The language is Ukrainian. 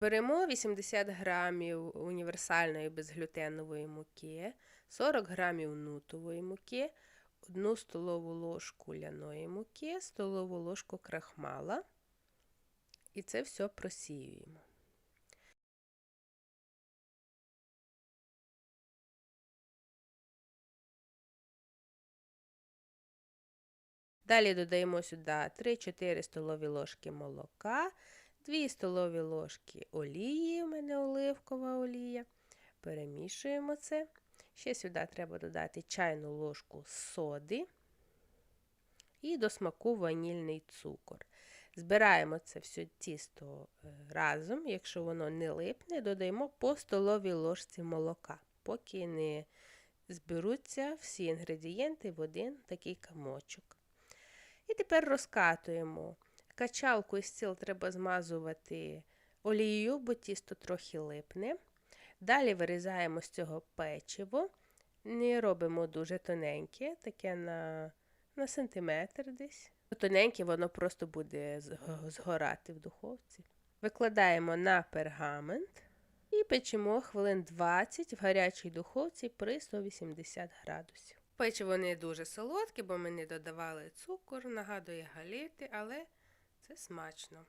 Беремо 80 грамів універсальної безглютенової муки, 40 грамів нутової муки, 1 столову ложку ляної муки, столову ложку крахмала. І це все просіюємо. Далі додаємо сюди 3-4 столові ложки молока, 2 столові ложки олії, у мене оливкова олія. Перемішуємо це. Ще сюди треба додати чайну ложку соди і до смаку ванільний цукор. Збираємо це все тісто е, разом, якщо воно не липне, додаємо по столовій ложці молока, поки не зберуться всі інгредієнти в один такий камочок. І тепер розкатуємо. Качалку і стіл треба змазувати олією, бо тісто трохи липне. Далі вирізаємо з цього печиво. Не робимо дуже тоненьке, таке на, на сантиметр десь. Тоненьке воно просто буде згорати в духовці. Викладаємо на пергамент і печемо хвилин 20 в гарячій духовці при 180 градусів. Печиво не дуже солодке, бо ми не додавали цукор, нагадує галети, але це смачно.